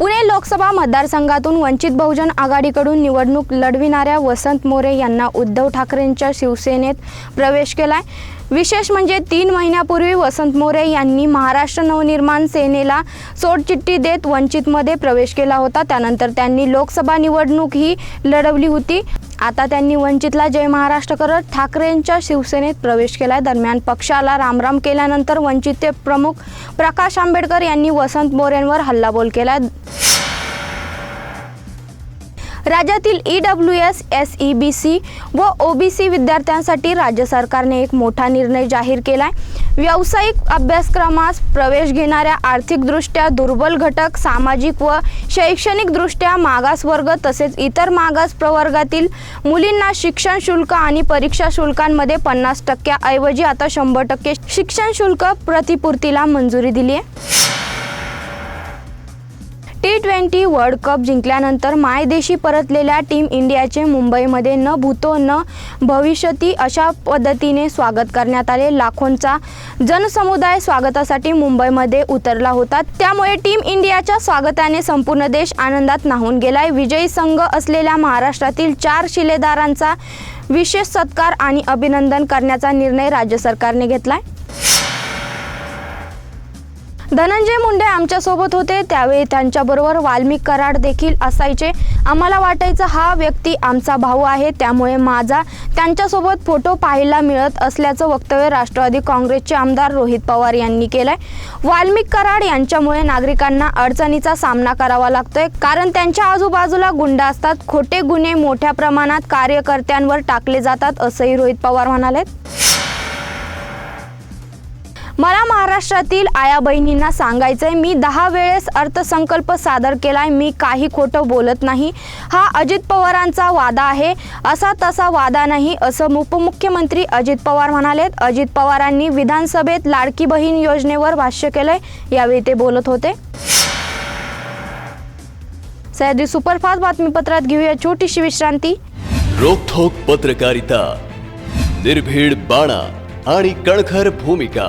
पुणे लोकसभा मतदारसंघातून वंचित बहुजन आघाडीकडून निवडणूक लढविणाऱ्या वसंत मोरे यांना उद्धव ठाकरेंच्या शिवसेनेत प्रवेश केलाय. विशेष म्हणजे तीन महिन्यापूर्वी वसंत मोरे यांनी महाराष्ट्र नवनिर्माण सेनेला सोडचिठ्ठी देत वंचितमध्ये प्रवेश केला होता. त्यानंतर त्यांनी लोकसभा निवडणूक ही लढवली होती. आता त्यांनी वंचितला जय महाराष्ट्र करत ठाकरेंच्या शिवसेनेत प्रवेश केलाय. दरम्यान पक्षाला रामराम केल्यानंतर वंचितचे प्रमुख प्रकाश आंबेडकर यांनी वसंत मोरेंवर हल्लाबोल केलाय. राज्यातील E W S S E B C व ओ बी सी विद्यार्थ्यांसाठी राज्य सरकारने एक मोठा निर्णय जाहीर केला आहे व्यावसायिक अभ्यासक्रमास प्रवेश घेणाऱ्या आर्थिकदृष्ट्या दुर्बल घटक सामाजिक व शैक्षणिकदृष्ट्या मागासवर्ग तसेच इतर मागास प्रवर्गातील मुलींना शिक्षण शुल्क आणि परीक्षा शुल्कांमध्ये पन्नास टक्क्याऐवजी आता शंभर टक्के शिक्षण शुल्क प्रतिपूर्तीला मंजुरी दिली आहे टी ट्वेंटी वर्ल्ड कप जिंकल्यानंतर मायदेशी परतलेल्या टीम इंडियाचे मुंबईमध्ये न भूतो न भविष्यती अशा पद्धतीने स्वागत करण्यात आले. लाखोंचा जनसमुदाय स्वागतासाठी मुंबईमध्ये उतरला होता. त्यामुळे टीम इंडियाच्या स्वागताने संपूर्ण देश आनंदात नाहून गेलाय. विजयी संघ असलेल्या महाराष्ट्रातील चार शिलेदारांचा विशेष सत्कार आणि अभिनंदन करण्याचा निर्णय राज्य सरकारने घेतलाय. धनंजय मुंडे आमच्यासोबत होते. त्यावेळी त्यांच्याबरोबर वाल्मिक कराड देखील असायचे. आम्हाला वाटायचं हा व्यक्ती आमचा भाऊ आहे. त्यामुळे माझा त्यांच्यासोबत फोटो पाहायला मिळत असल्याचं वक्तव्य राष्ट्रवादी काँग्रेसचे आमदार रोहित पवार यांनी केलंय. वाल्मिक कराड यांच्यामुळे नागरिकांना अडचणीचा सामना करावा लागतोय. कारण त्यांच्या आजूबाजूला गुंड असतात. खोटे गुन्हे मोठ्या प्रमाणात कार्यकर्त्यांवर टाकले जातात असंही रोहित पवार म्हणाले मला महाराष्ट्रातील आया बहिणींना सांगायचंय मी दहा वेळेस अर्थसंकल्प सादर केलाय मी काही खोटं बोलत नाही. हा अजित पवारांचा वादा आहे. असा तसा वादा नाही असं उपमुख्यमंत्री अजित पवार म्हणालेत. अजित पवारांनी विधानसभेत लाडकी बहीण योजनेवर भाष्य केलंय यावेळी ते बोलत होते. सह्याद्री सुपरफास्ट बातमीपत्रात घेऊया छोटीशी विश्रांती. रोखोक पत्रकारिता निर्भीड बाणा आणि कणखर भूमिका.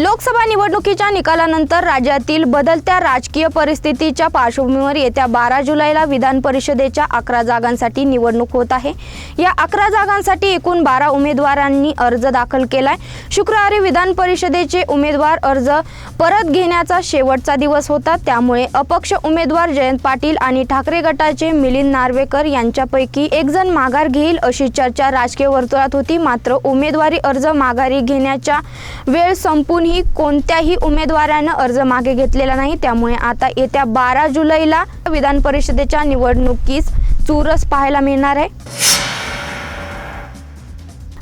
लोकसभा निवडणुकीच्या निकालानंतर राज्यातील बदलत्या राजकीय परिस्थितीच्या पार्श्वभूमीवर येत्या बारा जुलैला विधान परिषदेच्या अकरा जागांसाठी निवडणूक होत आहे. या अकरा जागांसाठी एकूण बारा उमेदवारांनी अर्ज दाखल केलाय. शुक्रवारी विधान परिषदेचे उमेदवार अर्ज परत घेण्याचा शेवटचा दिवस होता. त्यामुळे अपक्ष उमेदवार जयंत पाटील आणि ठाकरे गटाचे मिलिंद नार्वेकर यांच्यापैकी एकजण माघार घेईल अशी चर्चा राजकीय वर्तुळात होती. मात्र उमेदवारी अर्ज माघारी घेण्याच्या वेळ संपून अजूनही कोणत्याही उमेदवारानं अर्ज मागे घेतलेला नाही. त्यामुळे आता येत्या बारा जुलैला विधान परिषदेच्या निवडणुकीस चुरस पाहायला मिळणार आहे.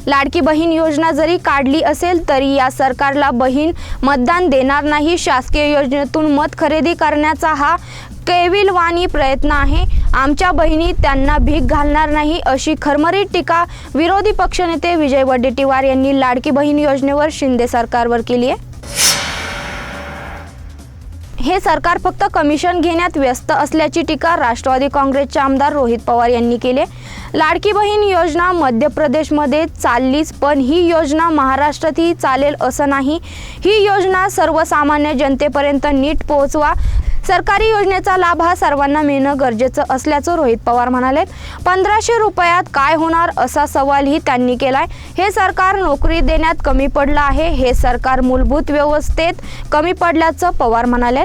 लाडकी बहीण योजना जरी काढली असेल तरी या सरकारला बहीण मतदान देणार नाही. शासकीय योजनेतून मत खरेदी करण्याचा हा केविलवाणी प्रयत्न आहे. आमच्या बहिणी त्यांना भीक घालणार नाही अशी खरमरीत टीका विरोधी पक्षनेते विजय वडेट्टीवार यांनी लाडकी बहीण योजनेवर शिंदे सरकारवर केली आहे. हे सरकार फक्त कमिशन घेण्यात व्यस्त असल्याची टीका राष्ट्रवादी काँग्रेसचे आमदार रोहित पवार यांनी केली लाडकी बहीण योजना मध्य प्रदेशमध्ये चाललीच पण ही योजना महाराष्ट्रातही चालेल असं नाही. ही योजना सर्वसामान्य जनतेपर्यंत नीट पोहोचवा सरकारी योजनेचा लाभ हा सर्वांना मिळणं गरजेचं असल्याचं रोहित पवार म्हणाले. पंधराशे रुपयात काय होणार असा सवालही त्यांनी केलाय. हे सरकार नोकरी देण्यात कमी पडलं आहे हे सरकार मूलभूत व्यवस्थेत कमी पडल्याचं पवार म्हणाले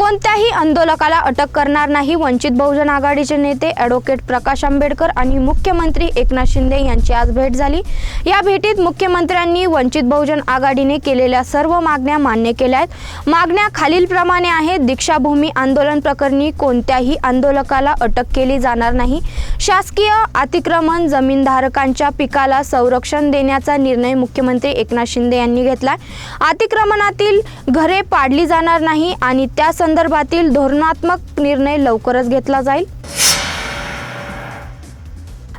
कोणत्याही आंदोलकाला अटक करणार नाही. वंचित बहुजन आघाडीचे नेते ॲडव्होकेट प्रकाश आंबेडकर आणि मुख्यमंत्री एकनाथ शिंदे यांची आज भेट झाली. या भेटीत मुख्यमंत्र्यांनी वंचित बहुजन आघाडीने केलेल्या सर्व मागण्या मान्य केल्या आहेत मागण्या खालीलप्रमाणे आहेत. दीक्षाभूमी आंदोलन प्रकरणी कोणत्याही आंदोलकाला अटक केली जाणार नाही. शासकीय अतिक्रमण जमीनधारकांच्या पिकाला संरक्षण देण्याचा निर्णय मुख्यमंत्री एकनाथ शिंदे यांनी घेतला. अतिक्रमणातील घरे पाडली जाणार नाही आणि त्या संदर्भातील धोरणात्मक निर्णय लवकरच घेतला जाईल.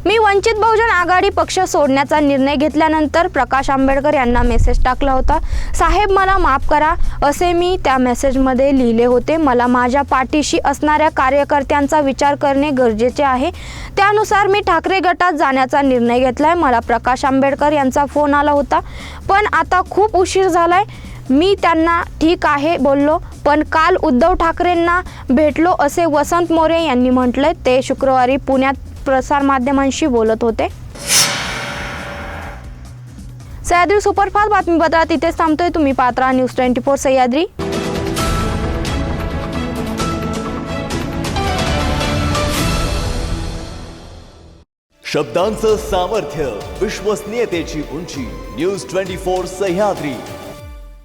मी वंचित बहुजन आघाडी पक्ष सोडण्याचा निर्णय घेतल्यानंतर प्रकाश आंबेडकर यांना मेसेज टाकला होता. साहेब मला माफ करा असे मी त्या मेसेजमध्ये लिहिले होते. मला माझ्या पाठीशी असणाऱ्या कार्यकर्त्यांचा विचार करणे गरजेचे आहे. त्यानुसार मी ठाकरे गटात जाण्याचा निर्णय घेतला आहे मला प्रकाश आंबेडकर यांचा फोन आला होता. पण आता खूप उशीर झाला आहे मी त्यांना ठीक आहे बोललो पण काल उद्धव ठाकरेंना भेटलो असे वसंत मोरे यांनी म्हटले. ते शुक्रवारी पुण्यात प्रसारमाध्यमांशी बोलत होते. सह्याद्री सुपरफास्ट बातमीपत्रात इथेच थांबतोय तुम्ही. पात्रा न्यूज ट्वेंटी फोर सह्याद्री. शब्दांचं सामर्थ्य विश्वसनीयतेची उंची न्यूज ट्वेंटी फोर सह्याद्री.